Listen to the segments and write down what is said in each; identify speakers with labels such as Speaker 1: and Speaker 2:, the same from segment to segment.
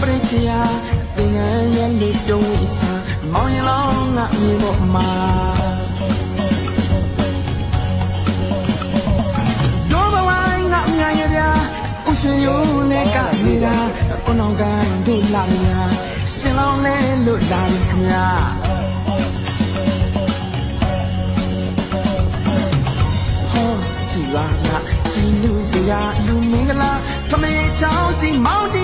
Speaker 1: ပရိခေယသင်ငယ်ရဲ့လူတုံးဝိစာမောင်ရင်လောင်းငါမြေပေါ်မှာတို့ဘဝငါအများရဲ့ဗျာဥရှင်ယုံနဲ့ကနေတာကိုနောင်ကန်တို့လာမြာရှင်လောင်းလဲလို့လာရင်ခင်ဗျာဟောကြည်ပါလားကြည်လူစရာလူမင်္ဂလာထမေချောင်းစီမောင်တီ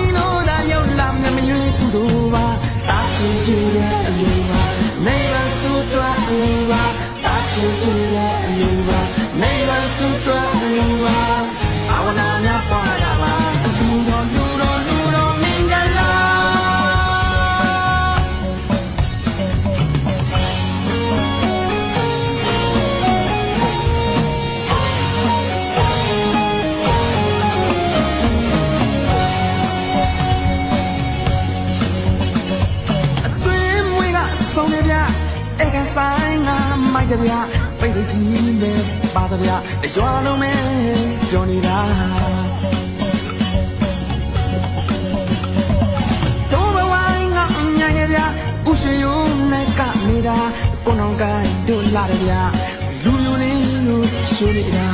Speaker 1: နိုးတာ က်ကြဗျပိတ်ကြီးနဲ့ပါတဗျအရွာလုံးမဲပြောနေတာတို့ဘဝငါအညာရဲ့ဗျဥရှင်ယုံနဲ့ကနေတာကိုနောင်ကန်တို့လာတယ်ဗျလူလူလေးလို့ရှိနေတာ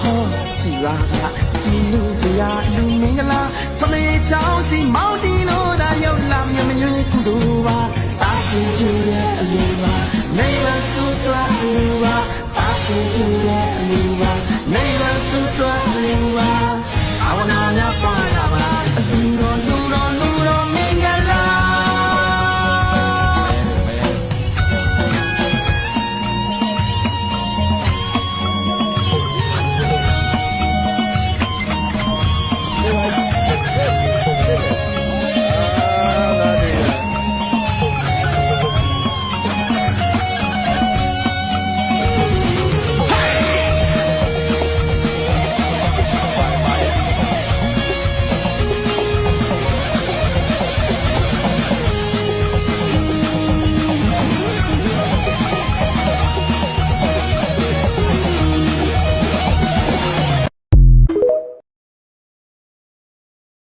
Speaker 1: ဟောကြည်ပါလားကြည်လူစရာလူမင်္ဂလာထမေချောင်းစီမောင်တီနိုးတာ